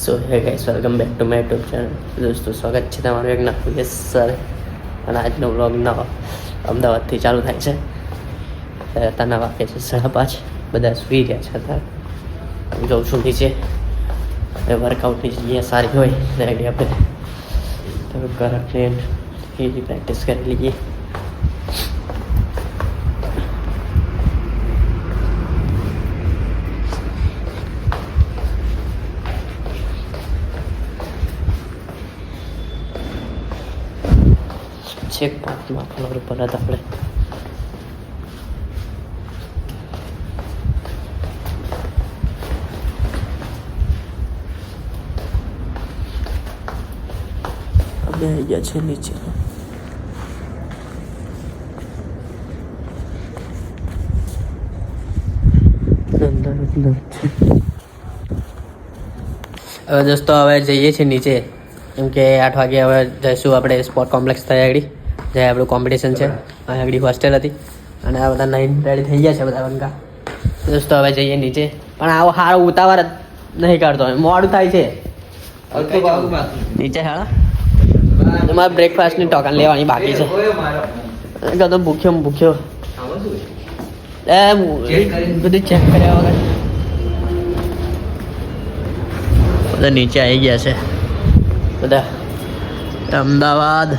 So hey guys welcome back to my YouTube channel દોસ્તો સ્વાગત છે તમારું એક નવું યસ સર અને આજનો વ્લોગ નવો અમદાવાદથી ચાલુ થાય છે. અત્યારના વાગે છે સાડા પાંચ. બધા સુઈ રહ્યા છે અત્યારે. હું જાઉં છું નીચે. અને વર્કઆઉટની જગ્યા સારી હોય રેડી આપણે. તો કરંટ એની પ્રેક્ટિસ કરી લઈએ. ફ્લોર ઉપર હતા આપણે અમે આવી ગયા છે નીચે. હવે દોસ્તો, હવે જઈએ છીએ નીચે કેમ કે આઠ વાગે હવે જઈશું આપણે સ્પોર્ટ કોમ્પ્લેક્સ થઈ જ્યાં આપણું કોમ્પિટિશન છે. આગળ હોસ્ટેલ હતી. અને આ બધા નહીં રેડી થઈ ગયા છે બધા બંકા દોસ્તો હવે જઈએ નીચે. પણ આવો સારો ઉતાવળ જ નહીં કાઢતો મોડું થાય છે. નીચે હા તમારે બ્રેકફાસ્ટની ટોકન લેવાની બાકી છે. કદો ભૂખ્યો ભૂખ્યો. એ બધું ચેક કર્યા વગર. બધા નીચે આવી ગયા છે. બધા. અમદાવાદ.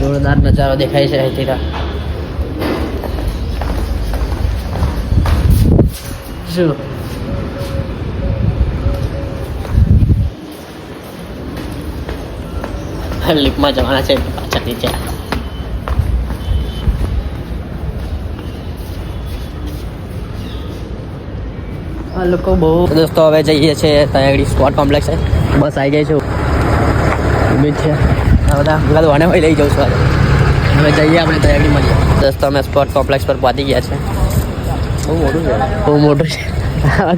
જોરદાર નજારો દેખાય છે અહીંથી. શું? લિફ્ટમાં જવાના છે પાછા નીચે. આ લોકો બહુ દોસ્તો, હવે જઈએ છીએ ત્યાં આગળ સ્પોટ કોમ્પ્લેક્સ બસ આવી ગઈ છે. ઉમેદ છે. બધા બધા વાને ભાઈ લઈ જાઉં છું અમે હવે જઈએ આપણે ત્યાં આગળ મળીએ. દોસ્તો અમે સ્પોર્ટ કોમ્પ્લેક્સ પર પહોંચી ગયા છે. બહુ મોટું છે. બહુ મોટું છે.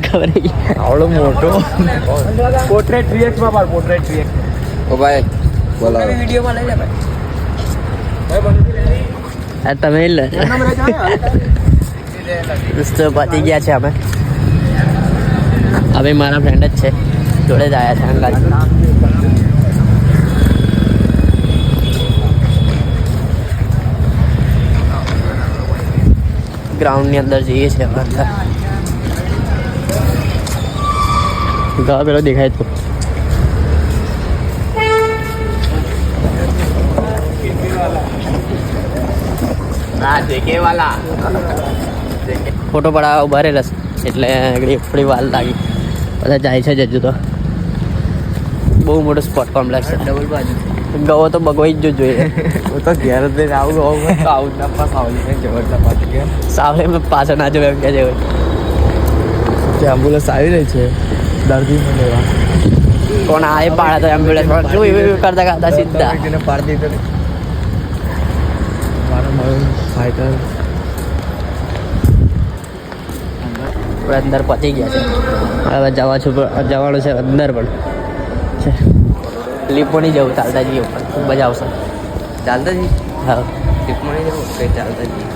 ખબર. આવડો મોટો. પોર્ટ્રેટ રિએક્ટમાં પાડ પોર્ટ્રેટ રિએક્ટ ઓ ભાઈ બોલાવો. વિડીયોમાં લઈ લે ભાઈ. આ તમે લે. દોસ્તો પતી ગયા છે અમે. હવે મારા ફ્રેન્ડ જ છે. જોડે જ આવ્યા છે અંગાજ. ગ્રાઉન્ડની અંદર જઈએ છીએ ગા પેલો દેખાય તો. ફોટો પડાવવા ઊભા રહેલા રસ એટલે થોડી વાર લાગી. બધા જાય છે જજુ તો. બહુ મોટો સ્પોટ કોમ્પ્લેક્સ છે. ડબલ બાજુ. ગવો તો બગવાઈ જ જોઈએ. હું તો ઘેર જ લઈને આવું આવું તો આવું ના પાસ આવું ને જબરના પાસ ગયા સાવલે મેં પાછળ ના જોવે એમ કે છે. જે એમ્બ્યુલન્સ આવી રહી છે? દર્દીને લેવા. કોણ આ એ પાડે તો એમ્બ્યુલન્સ શું એવું કરતા કરતા સીધા? વ્યક્તિને પાડી દીધો મારો મારું ફાઈટર અંદર પહોંચી ગયા છે. હવે જવા છું જવાનું છે અંદર પણ. છે લીપો નહીં જવું ચાલતા જઈએ ઉપર. ખૂબ મજા આવશે. ચાલતા જી હા ટીપમાં નહીં જવું કંઈ ચાલતા જી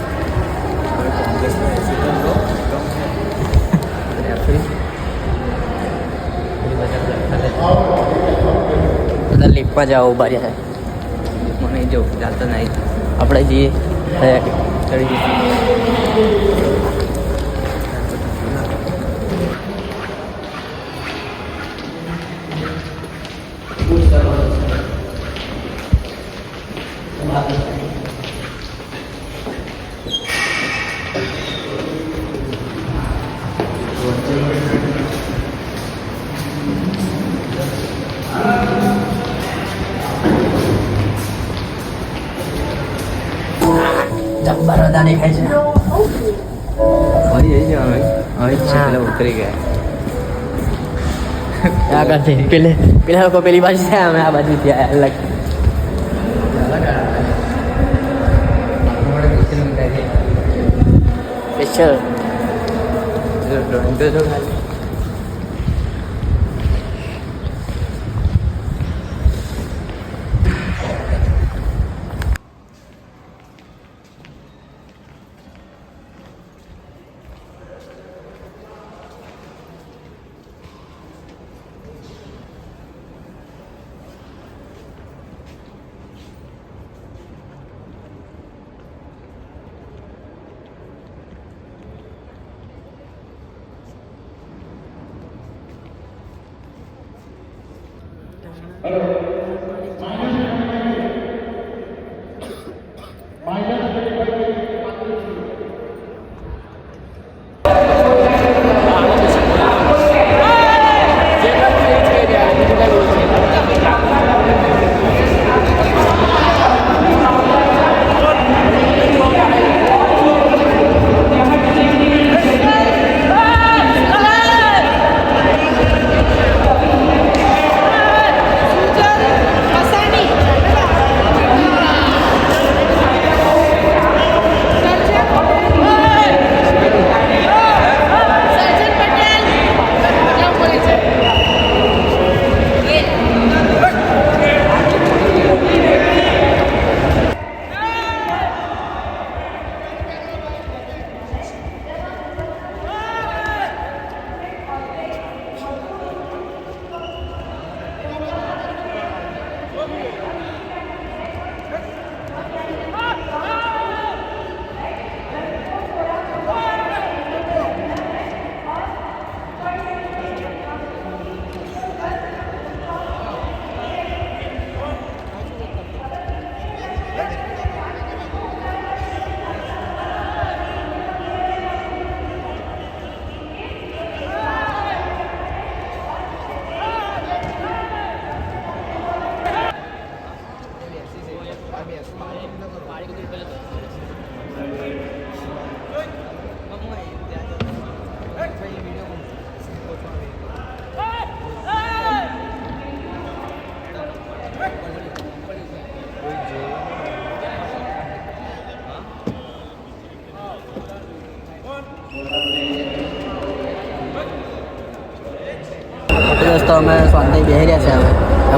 બધા લીપમાં જવા ઊભા રહ્યા છે. નહીં જવું ચાલતા નહીં. આપણે જઈએ. ચડી જબ્બર બધા દેખાય છે ફરી જઈ છે હવે હવે જ છે પેલા ઉતરી ગયા આગળથી પેલે પેલા લોકો પેલી બાજુ છે અમે આ બાજુથી આવ્યા અલગ સ્પેશિયલ Hello.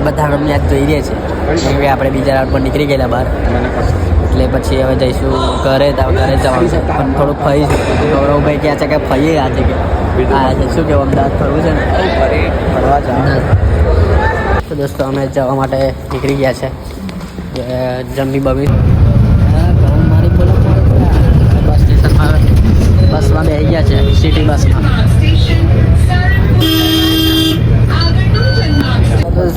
બધા રમ્યા જોઈ રહ્યા છે. કેમ કે આપણે બીજા રાઉન્ડ પર નીકળી ગયેલા બહાર. એટલે પછી હવે જઈશું ઘરે તો ઘરે જવાનું છે. પણ થોડુંક ફરી ગૌરવભાઈ કહે છે કે ફરીએ આજે કે આ જઈશું શું કેવું અમદાવાદ ફરવું છે ને? ફરવા જવાનું. તો દોસ્તો અમે જવા માટે નીકળી ગયા છે. જમી બમી. બસ સ્ટેશનમાં બસમાં બેસી ગયા છે સિટી બસમાં.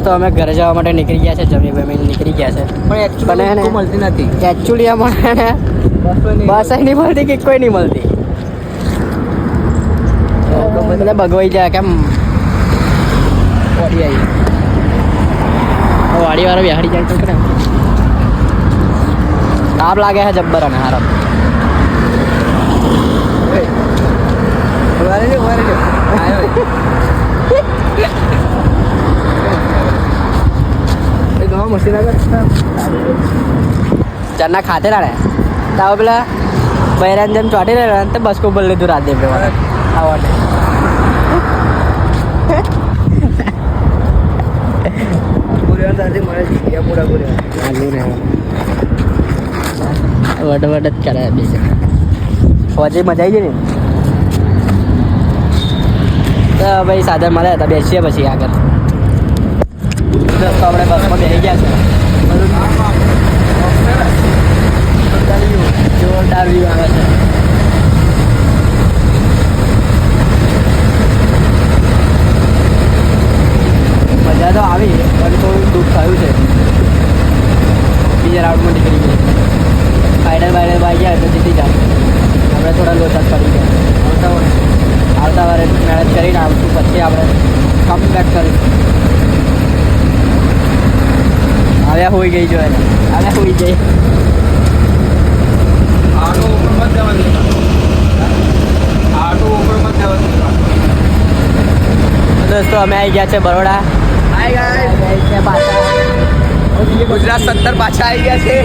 દોસ્તો અમે ઘરે જવા માટે નીકળી ગયા છે. જમી બમી નીકળી ગયા છે. પણ બને ને મળતી નથી. એકચ્યુઅલી અમારે બસ નહીં મળતી કે કોઈ નહીં મળતી? બધા બગવાઈ જાય કેમ? વાડી આવી. વાડી વાળો બિહાડી જાય તો કરે તાપ લાગે છે જબ્બર અને હારમ ઊભા રહેજો, ઊભા રહેજો. આયો. ચરના ખાતે રાડે તાવ પેલા બૈરાન જેમ ચોટી રહ્યા તો બસ કો બોલ લીધું રાતે પેલા આવડે વડ વડ જ કરે બીજું ફોજી મજા આવી ગઈ ને? ભાઈ સાધન મળે હતા. બેસીએ પછી આગળ. દોસ્તો આપણે બસમાં બેસી ગયા છે. જોરદાર વ્યૂ આવે છે મજા તો આવી પણ થોડું દુઃખ થયું છે બીજા રાઉન્ડમાં નીકળી ગઈ ફાઇનલ બાઇનલ આવી ગયા તો જીતી જાય આપણે થોડા લોચા પડી ગયા આવતા વાર આવતા વારે મહેનત કરીને આવશું પછી આપણે કમ બેક કરીશું હોઈ ગઈ જો એને. સુઈ ગઈ. આટો ઉપર મત જવાનું આટો ઉપર મત દોસ્તો અમે આવી ગયા છે બરોડા. ગુજરાત સત્તર પાછા આવી ગયા છે.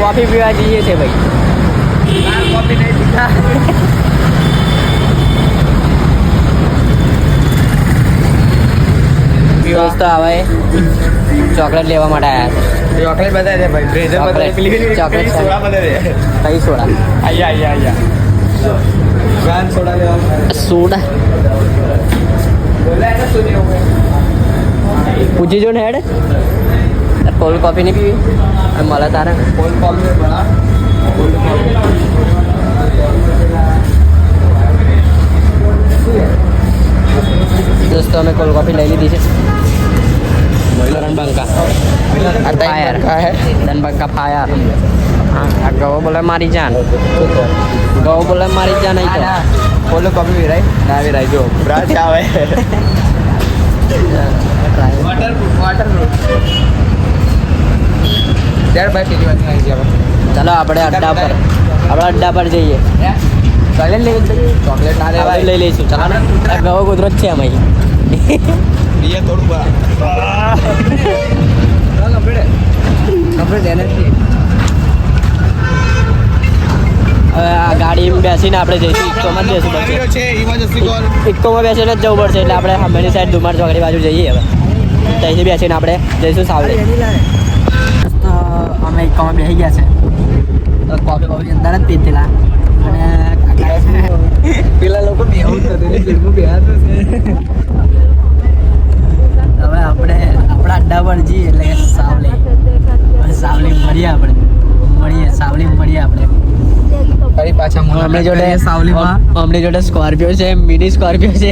કોફી જઈ પીવા જઈએ છે ભાઈ. કોફી નહીં પીતા. દોસ્તો હવે ચોકલેટ લેવા માટે આવ્યા ચોકલેટ બતાવી દે ભાઈ. બ્રેઝર બતાવી ચોકલેટ. પેલી ચોકલેટ પેલી સોડા બતાવી દે. છે કઈ સોડા? આયા આયા આયા. ગાન સોડા લેવા સોડા. બોલાય ને શું લેવું પૂછી જો ને હેડ. કોલ્ડ કોફી નહીં પીવી? મળે તારે. કોલ્ડ કોફી બના કોલ્ડ કોફી દોસ્તો અમે કોલ્ડ કોફી લઈ લીધી છે. ફાયર રણબંકા ફાયર હા આ ગવો બોલે મારી જાન ગવો બોલે મારી જાન અહીં તો ઓલો કોફી વિરાય ના વિરાય જો બ્રાચ આવે વોટરપ્રૂફ વોટરપ્રૂફ ત્યાર ભાઈ પેલી વાત આવી ગયા ચાલો આપણે અડ્ડા પર આપણે અડ્ડા પર જઈએ ચોકલેટ લેવી ચોકલેટ ના લેવા લઈ લઈશું ચાલો ગવો કુદરત છે અમે થોડું બેસીને આપણે જઈશું ઇક્કોમાં જ જઈશું પડશે. ઇમરજન્સી બેસીને જ જવું પડશે એટલે આપણે સામેની સાઈડ ધુમાર ચોકડી બાજુ જઈએ હવે. ત્યાંથી બેસીને આપણે જઈશું સાવલી. અમે ઇક્કોમાં બેસી ગયા છે. તો કોફી કોફી અંદર જ પીધેલા. અને પેલા લોકો બેહું તો તેને ફિલ્મમાં બેહાતું છે હવે આપણે આપણા અડ્ડા પર જઈએ એટલે કે સાવલી હવે સાવલી મળીએ આપણે મળીએ સાવલી મળીએ આપણે ફરી પાછા અમને જોડે સાવલીમાં. અમને જોડે સ્કોર્પિયો છે મિની સ્કોર્પિયો છે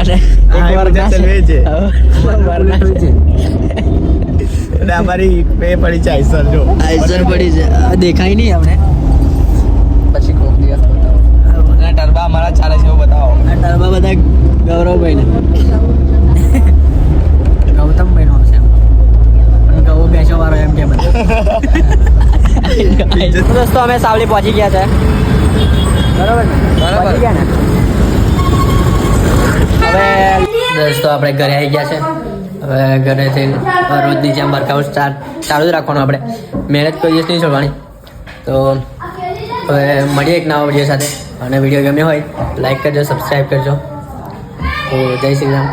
અને એક એ વાર બધા ચલવે છે. વરના છે. અને અમારી પે પડી છે આઈસર જો. આઈસર પડી છે. દેખાય નહીં અમને. પછી કોક દિવસ બતાવો. ટર્બા અમારા ચાલે છે એવું બતાવો. ટર્બા બધા ગૌરવભાઈ ને ગૌતમભાઈ નો છે ગૌ બેસો વાળો એમ કે બધા દોસ્તો અમે સાવલી પહોંચી ગયા છે. બરાબર. પહોંચી ગયા ને? હવે દોસ્તો આપણે ઘરે આવી ગયા છે. હવે ઘરેથી રોજની જેમ વર્કઆઉટ સ્ટાર્ટ ચાલુ જ રાખવાનું આપણે. મહેનત કોઈ દિવસ નહીં છોડવાની. તો હવે મળીએ એક નવા વીડિયો સાથે. અને વીડિયો ગમ્યો હોય લાઈક કરજો સબસ્ક્રાઈબ કરજો. તો જય શ્રી રામ.